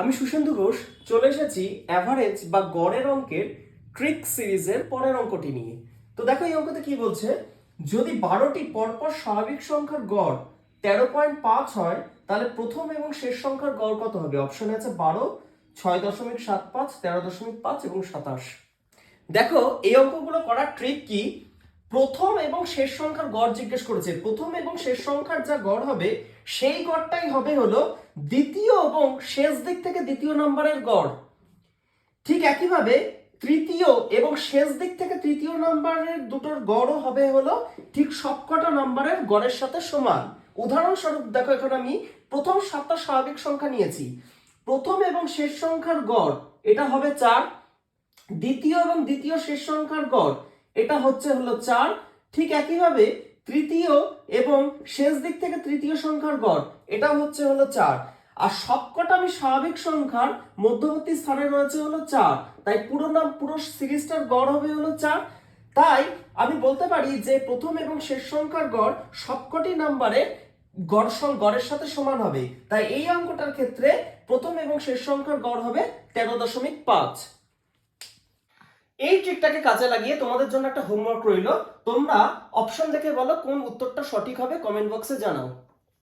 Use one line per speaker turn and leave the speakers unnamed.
আমি সুশেন্দু ঘোষ, চলে এসেছি অ্যাভারেজ বা গড়ের অঙ্কের ট্রিক সিরিজের পরের অঙ্কটি নিয়ে। তো দেখো এই অঙ্কতে কি বলছে? যদি বারোটি পরপর স্বাভাবিক সংখ্যার গড় তেরো পয়েন্ট পাঁচ হয়, তাহলে প্রথম এবং শেষ সংখ্যার গড় কত হবে? অপশনে আছে বারো, ছয় দশমিক সাত পাঁচ, তেরো দশমিক পাঁচ এবং সাতাশ। দেখো এই অঙ্কগুলো করার ট্রিক কি? প্রথম এবং শেষ সংখ্যার গড় জিজ্ঞেস করেছে। প্রথম এবং শেষ সংখ্যার যা গড় হবে, সেই গড়টাই হবে হলো দ্বিতীয় এবং শেষ দিক থেকে দ্বিতীয় নম্বরের গড়। ঠিক একইভাবে তৃতীয় এবং শেষ দিক থেকে তৃতীয় নম্বরের দুটোর গড়ও হবে হলো ঠিক সবকটা নম্বরের গড়ের সাথে সমান। উদাহরণস্বরূপ দেখো, এখন আমি প্রথম সাতটা স্বাভাবিক সংখ্যা নিয়েছি। প্রথম এবং শেষ সংখ্যার গড়, এটা হবে চার। দ্বিতীয় এবং দ্বিতীয় শেষ সংখ্যার গড় এটা হচ্ছে হলো চার। ঠিক একইভাবে তৃতীয় এবং শেষ দিক থেকে তৃতীয় সংখ্যার গড় এটা হচ্ছে হলো চার। আর সবকটা আমি স্বাভাবিক সংখ্যার মধ্যবর্তী স্থানে রয়েছে হলো চার। তাই পুরো নাম পুরো সিরিজটার গড় হবে হলো চার। তাই আমি বলতে পারি যে প্রথম এবং শেষ সংখ্যার গড় সবকটি নাম্বারে গড় গড়ের সাথে সমান হবে। তাই এই অঙ্কটার ক্ষেত্রে প্রথম এবং শেষ সংখ্যার গড় হবে তেরো দশমিক পাঁচ। এই ট্রিকটাকে কাজে লাগিয়ে তোমাদের জন্য একটা হোমওয়ার্ক রইল। তোমরা অপশন দেখে বলো কোন উত্তরটা সঠিক হবে কমেন্ট বক্সে জানাও।